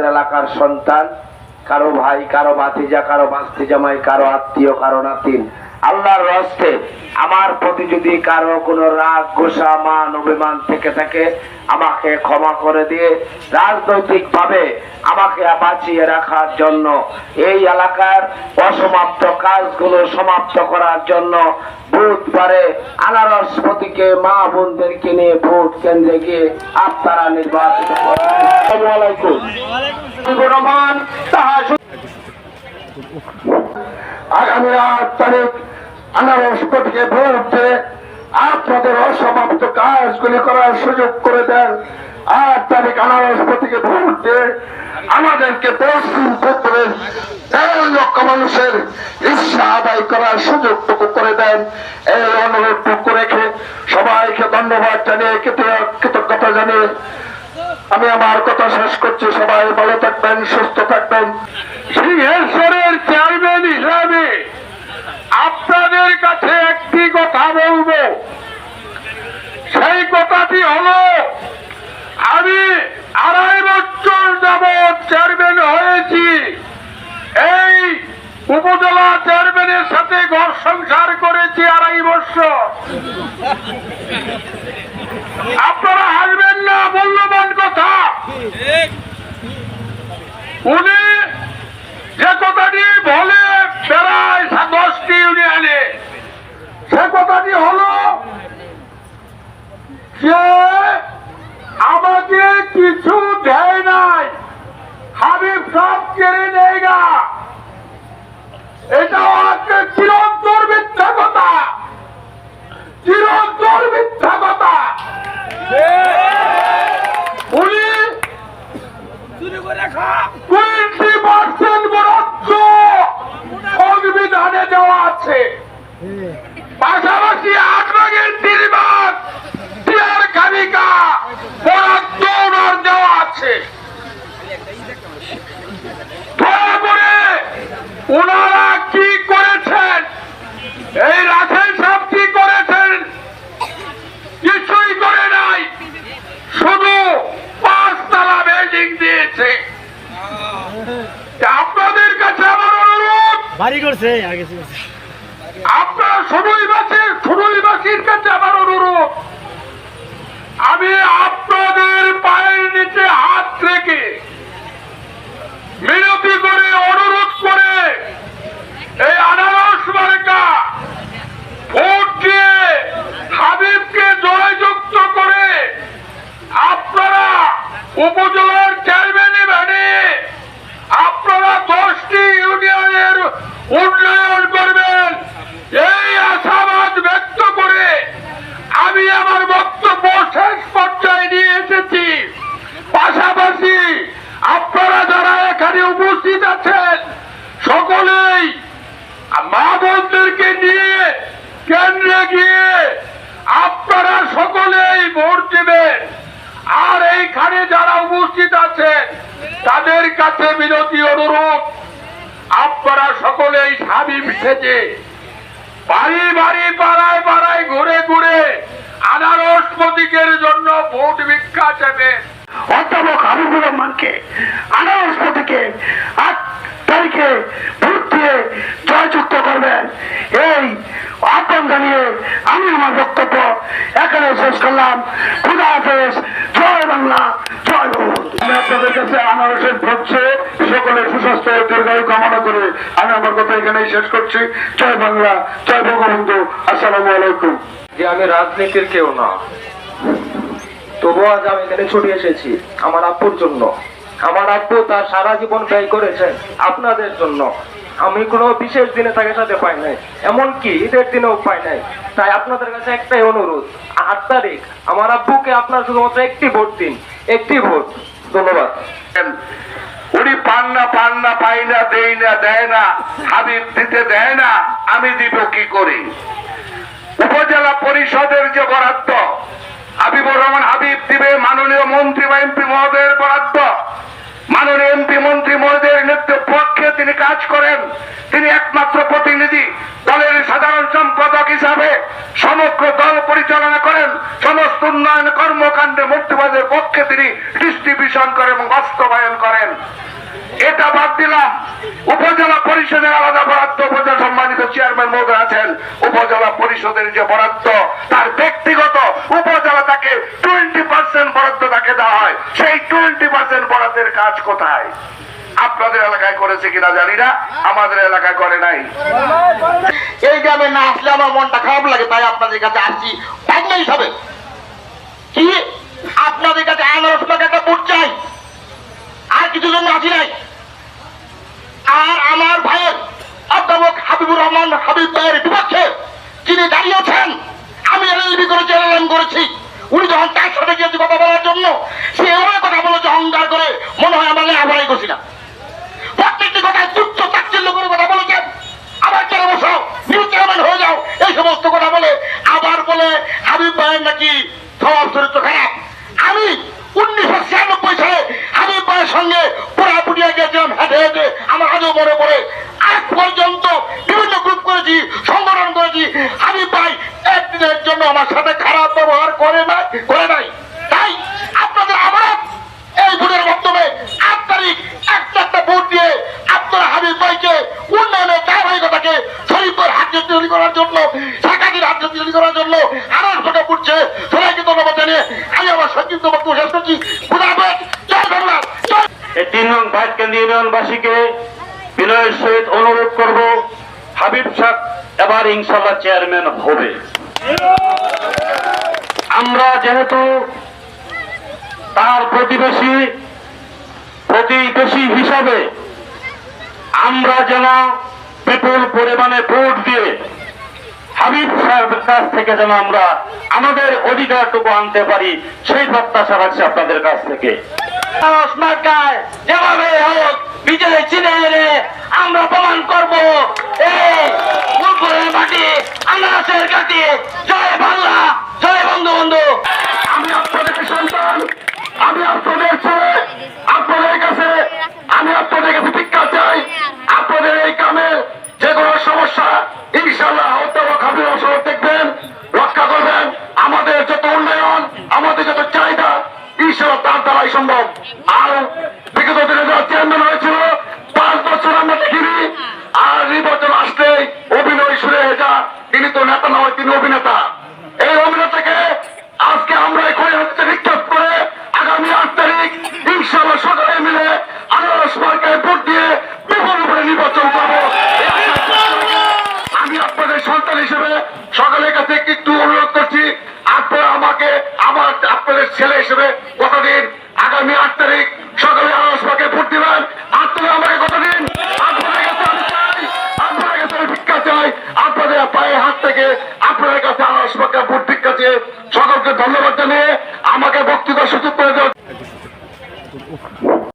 এলাকার সন্তান কারও ভাই কারও ভাতিজা কারও বাস্তি জামাই কারও আত্মীয় কারও নাতিন। আল্লাহর রস্তে আমার প্রতি যদি কারও কোনো রাগ গোসা মান অভিমান থেকে থাকে আমাকে ক্ষমা করে দিয়ে রাজনৈতিক ভাবে আমাকে বাঁচিয়ে রাখার জন্য এই এলাকার অসমাপ্ত কাজগুলো সমাপ্ত করার জন্য বুধবারে আনারস প্রতীকে মা বোনদেরকে নিয়ে ভোট কেন্দ্রে গিয়ে আপনারা নির্বাচিত তাহা আগামী আট তারিখ আনারস প্রতীকে ভোট আপনাদের অসমাপ্ত কাজগুলি করার সুযোগ করে দেন আট তারিখ আনারস প্রতীকে ভোট আমাদেরকে পশ্চিম ক্ষেত্রে দেড় লক্ষ মানুষের ইচ্ছা আদায় করার সুযোগটুকু করে দেন এই অনুরোধটুকু রেখে সবাইকে ধন্যবাদ জানিয়ে কৃতজ্ঞ- কৃতজ্ঞতা জানিয়ে আমি আমার কথা শেষ করছি, সবাই ভালো থাকবেন, সুস্থ থাকবেন। সিংহেশ্বরের আপনাদের কাছে একটি কথা বলব। সেই কথাটি হলো, আমি আড়াই বছর যাবৎ চেয়ারম্যান হয়েছি। এই উপজেলা চেয়ারম্যানের সাথে ঘর সংসার করেছি আড়াই বছর। আপনারা হাসবেন না, মূল্যবান কথা। উনি যে কথাটি বলে বেড়ায় সা- দশটি ইউনিয়নে সে কথাটি হলো যে আমাকে কিছু দেয় নাই। হাবিব সব কেড়ে নেই গা। এটা একটা চিরন্তর মিথ্যা কথা। চিরন্তর মিথ্যা কথা। পাশাপাশি আট ভাগের তিন ভাগ টিয়ার খানিকা বরাদ্দ আছে। ওনারা কি করেছেন? এই রাখেন সব কি করেছেন? কিছুই করে নাই। শুধু পাঁচতলা বিল্ডিং দিয়েছে। আপনাদের কাছে আমার অনুরোধ বাড়ি করছে। আপনার সদৈবাসীর সদৈবাসীর কাছে আমার অনুরোধ। আমি আপনাদের পায়ের নিচে হাত রেখে মিনতি করে অনুরোধ করে এই আনারস মার্কা ভোট দিয়ে হাবিবকে জয়যুক্ত করে আপনারা উপজেলার চেয়ারম্যানে বানিয়ে আপনারা দশটি ইউনিয়নের উন্নয়ন করবেন এই আশাবাদ ব্যক্ত করে আমি আমার বক্তব্য শেষ পর্যায়ে নিয়ে এসেছি পাশাপাশি আপনারা যারা এখানে উপস্থিত আছেন সকলেই মা বোনদেরকে নিয়ে কেন্দ্রে গিয়ে আপনারা সকলেই ভোট দেবেন। আর এইখানে যারা উপস্থিত আছেন তাদের কাছে বিনতি অনুরোধ, আপনারা সকলেই স্বামী সেজে বাড়ি বাড়ি পাড়ায় পাড়ায় ঘুরে ঘুরে আনারস প্রতীকের জন্য ভোট ভিক্ষা চাইবেন অধ্যাপক হাবিবুর রহমানকে আনারস প্রতীকে আট তারিখে ভোট দিয়ে জয়যুক্ত করবেন। এই আহ্বান জানিয়ে আমি আমার বক্তব্য এখানে শেষ করলাম। খুদা হাফেজ জয় বাংলা জয় আমি আপনাদের কাছে আনারসের ভোট চেয়ে সকলের সুস্বাস্থ্য ও দীর্ঘায়ু কামনা করে আমি আমার কথা এখানেই শেষ করছি। জয় বাংলা জয় বঙ্গবন্ধু। আসসালামু আলাইকুম। যে আমি রাজনীতির কেউ না। তবুও আজ আমি এখানে ছুটে এসেছি আমার আব্বুর জন্য। আমার আব্বু তার সারা জীবন ব্যয় করেছেন আপনাদের জন্য। আমি কোনো বিশেষ দিনে তাকে সাথে পাই নাই, এমনকি ঈদের দিনেও পাই নাই। তাই আপনাদের কাছে একটাই অনুরোধ, আট তারিখ আমার আব্বুকে আপনার শুধুমাত্র একটি ভোট দিন, একটি ভোট। ধন্যবাদ। উনি পান না পান না, পাই না, দেই না, দেয় না, হাবিব দিতে দেয় না, আমি দিব কি করি? উপজেলা পরিষদের যে বরাদ্দ হাবিবুর রহমান হাবিব দিবে মাননীয় মন্ত্রী বা এমপি মহোদয়ের বরাদ্দ। মাননীয় এমপি মন্ত্রী মহোদয়ের নেতৃত্ব পক্ষে তিনি কাজ করেন। তিনি একমাত্র প্রতিনিধি দলের সাধারণ সম্পাদক হিসাবে সমগ্র দল পরিচালনা করেন। সমস্ত উন্নয়ন কর্মকাণ্ডে মুক্তিবাদের পক্ষে তিনি ডিস্ট্রিবিউশন ভিশন করে এবং বাস্তবায়ন করেন। এটা বাদ দিলাম। উপজেলা পরিষদের আলাদা বরাদ্দ, উপজেলা সম্মানিত চেয়ারম্যান মহোদয় আছেন। উপজেলা পরিষদের যে বরাদ্দ, তার ব্যক্তিগত উপজেলা তাকে টোয়েন্টি পার্সেন্ট বরাদ্দ তাকে দেওয়া হয়। সেই টোয়েন্টি পার্সেন্ট বরাদ্দের কাজ কোথায়? আপনাদের এলাকায় করেছে কিনা জানি না, আমাদের এলাকায় করে নাই। এই গ্রামে না আসলে আমার মনটা খারাপ লাগে, তাই আপনাদের কাছে আসছি। পাগনা হিসাবে কি? আপনাদের কাছে আনারস একটা ভোট চাই আর কিছু জন্য আসি নাই আর আমার ভাইয়ের অধ্যাপক হাবিবুর রহমান হাবিব ভাইয়ের বিপক্ষে যিনি দাঁড়িয়েছেন আমি এলএলবি করে জেলালাম করেছি। উনি যখন তার সাথে গিয়েছি কথা বলার জন্য, সে এমন কথা বলেছে, অহংকার করে। মনে হয় আমার লেখাপড়াই করছি না। প্রত্যেকটি কথায় তুচ্ছ তাচ্ছিল্য করে কথা বলেছেন আবার চলে বসাও নিউ চেয়ারম্যান হয়ে যাও। এই সমস্ত কথা বলে আবার বলে হাবিব ভাইয়ের নাকি স্বভাব চরিত্র খারাপ আমি উনিশশো ছিয়ানব্বই সালে হাবিব ভাইয়ের সঙ্গে পুরাপুরিয়া গিয়েছিলাম হেঁটে হেঁটে আমার আজও মনে পড়ে আজ পর্যন্ত বিভিন্ন গ্রুপ করেছি সংগঠন করেছি হাবিব ভাই একদিনের জন্য আমার সাথে খারাপ ব্যবহার করে নাই করে নাই তাই আপনাদের আবার এই ভোটের মাধ্যমে আট তারিখ একটা একটা ভোট দিয়ে আপনারা হাবিব ভাইকে উন্নয়নের ধারাবাহিকতাকে হাত তৈরি করার জন্য সাকাকির হাত তৈরি করার জন্য আনার ফোটা পড়ছে সবাইকে ধন্যবাদ জানিয়ে আমি আমার সংক্ষিপ্ত বক্তব্য শেষ করছি। তিন নং ভাইটকেন্দ্র ইউনিয়নবাসীকে বিনয়ের সহিত অনুরোধ করব, হাবিব সাহ এবার ইনশাল্লাহ চেয়ারম্যান হবে। আমরা যেহেতু তার প্রতিবেশী প্রতিবেশী হিসাবে আমরা যেন বিপুল পরিমাণে ভোট দিয়ে হাবিব সাহেবের কাছ থেকে যেন আমরা আমাদের অধিকারটুকু আনতে পারি, সেই প্রত্যাশা রাখছি আপনাদের কাছ থেকে। আমরা প্রমাণ জয় বাংলা, জয় বঙ্গবন্ধু সম্ভব। আর বিগত দিনে যারা চেয়ারম্যান হয়েছিল, পাঁচ বছর আমরা দেখিনি। আর নির্বাচন আসলেই অভিনয় সুরে যা। তিনি তো নেতা নয়, তিনি অভিনেতা। থেকে আপনার কাছে মার্কায় ভর্তির কাছে সকলকে ধন্যবাদ জানিয়ে আমাকে বক্তৃতা সুযোগ করে দেওয়ার